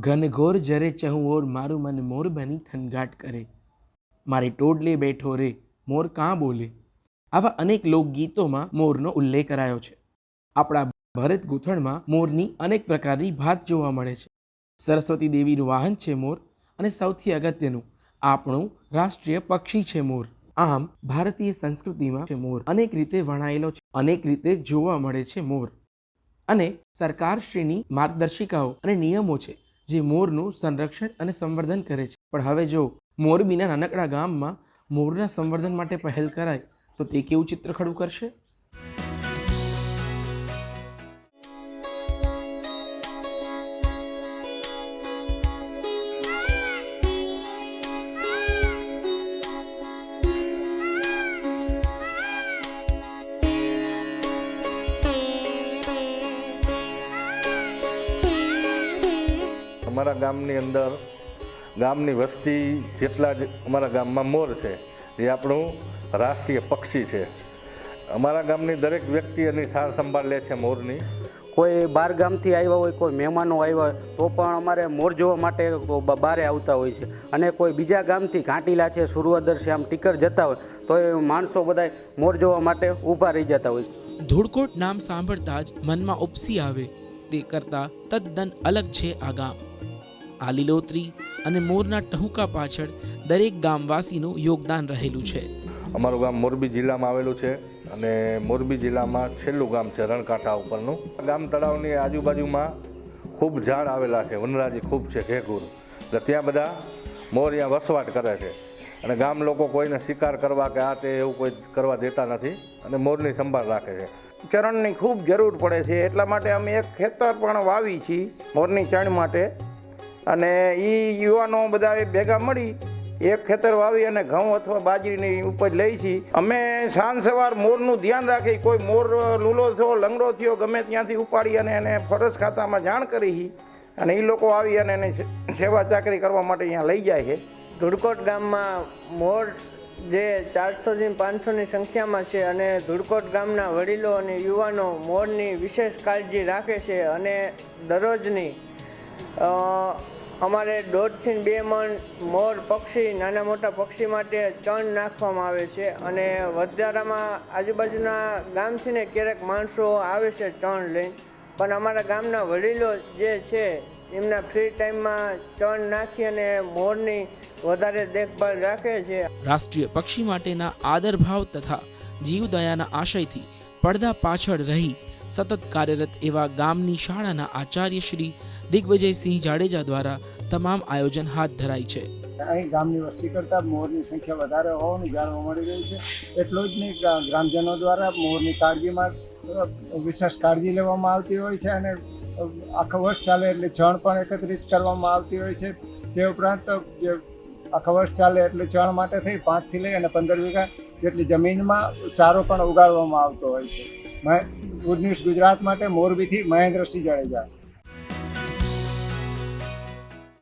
ઘનઘોર જરે ચહું ઓર મારું મન મોર બની થનગાટ કરે. મારે ટોડલે બેઠો રે, મોર કાં બોલે? આવા અનેક લોકગીતોમાં મોરનો ઉલ્લેખ કરાયો છે. આપણા ભરત ગૂંથણમાં મોરની અનેક પ્રકારની ભાત જોવા મળે છે. સરસ્વતી દેવીનું વાહન છે મોર અને સૌથી અગત્યનું, આપણું રાષ્ટ્રીય પક્ષી છે મોર. આમ, ભારતીય સંસ્કૃતિમાં મોર. અનેક રીતે વણાયેલો છે, અનેક રીતે જોવા મળે છે મોર. અને સરકારશ્રીની માર્ગદર્શિકાઓ અને નિયમો છે. જે મોરનું સંરક્ષણ અને સંવર્ધન કરે છે. પણ હવે જો મોરબીના નાનકડા ગામમાં મોરના સંવર્ધન માટે પહેલ કરાય, તો તે કેવું ચિત્ર ખડું કરશે? અમારા ગામની અંદર ગામની વસ્તી જેટલા જ અમારા ગામમાં મોર છે એ આપણું રાષ્ટ્રીય પક્ષી છે. અમારા ગામની દરેક વ્યક્તિ એની સાર સંભાળ લે છે મોરની. કોઈ બાર ગામથી આવ્યા હોય કોઈ મહેમાનો આવ્યા હોય તો પણ અમારે મોર જોવા માટે બારે આવતા હોય છે. અને કોઈ બીજા ગામથી ઘાંટીલા છે સુરવદર છે આમ ટીકર જતા હોય તો એ માણસો બધા મોર જોવા માટે ઊભા રહી જતા હોય છે. ધૂળકોટ નામ સાંભળતા જ મનમાં ઉપસી આવે. તે કરતાં તદ્દન અલગ છે આ ગામ. આ લીલોતરી અને મોરના ટહુકા પાછળ દરેક ગામવાસીનું યોગદાન રહેલું છે. અમારું ગામ મોરબી જિલ્લામાં આવેલું છે અને મોરબી જિલ્લામાં છેલ્લું ગામ છે રણકાંઠા ઉપરનું. ગામ તળાવની આજુબાજુમાં ખૂબ ઝાડ આવેલા છે વનરાજી ખૂબ છે ઘેઘુર એટલે ત્યાં બધા મોર અહીંયા વસવાટ કરે છે. અને ગામ લોકો કોઈને શિકાર કરવા કે આ તે એવું કોઈ કરવા દેતા નથી અને મોરની સંભાળ રાખે છે. ચરણની ખૂબ જરૂર પડે છે એટલા માટે અમે એક ખેતર પણ વાવી છીએ મોરની ચણ માટે. અને એ યુવાનો બધા ભેગા મળી એક ખેતર વાવી અને ઘઉં અથવા બાજરીની ઉપજ લઈ છીએ અમે સાંજ સવાર મોરનું ધ્યાન રાખી કોઈ મોર લૂલો થયો, લંગડો થયો, ગમે ત્યાંથી ઉપાડી અને એને ફરજ ખાતામાં જાણ કરી અને એ લોકો આવી અને એને સેવા ચાકરી કરવા માટે અહીંયા લઈ જાય છે. ધુડકોટ ગામમાં મોર જે ચારસોથી પાંચસોની સંખ્યામાં છે અને ધુડકોટ ગામના વડીલો અને યુવાનો મોરની વિશેષ કાળજી રાખે છે અને દરરોજની અમારે દોઢથી બે મણ મોર પક્ષી, નાના મોટા પક્ષી માટે ચણ નાખવામાં આવે છે અને વધારામાં આજુબાજુના ગામથી ને ક્યારેક માણસો આવે છે ચણ લઈને. પણ અમારા ગામના વડીલો જે છે, એમના ફ્રી ટાઈમમાં ચણ નાખી અને મોરની વધારે દેખભાળ રાખે છે. રાષ્ટ્રીય પક્ષી માટેના આદરભાવ તથા જીવદયાના આશયથી પડદા પાછળ રહી સતત કાર્યરત એવા ગામની શાળાના આચાર્ય શ્રી દિગ્વિજયસિંહ જાડેજા દ્વારા તમામ આયોજન હાથ ધરાય છે. અહીં ગામની વસ્તી કરતાં મોરની સંખ્યા વધારે હોવાનું જાણવા મળી રહ્યું છે. એટલું જ નહીં ગ્રામજનો દ્વારા મોરની કાળજીમાં વિશેષ કાળજી લેવામાં આવતી હોય છે અને આખા વર્ષ ચાલે એટલે ચણ પણ એકત્રિત કરવામાં આવતી હોય છે. તે ઉપરાંત જે આખા વર્ષ ચાલે એટલે ચણ માટે થઈ પાંચથી લઈ અને પંદર વીઘા જેટલી જમીનમાં ચારો પણ ઉગાડવામાં આવતો હોય છે. ગુડ ન્યૂઝ ગુજરાત માટે મોરબીથી મહેન્દ્રસિંહ જાડેજા.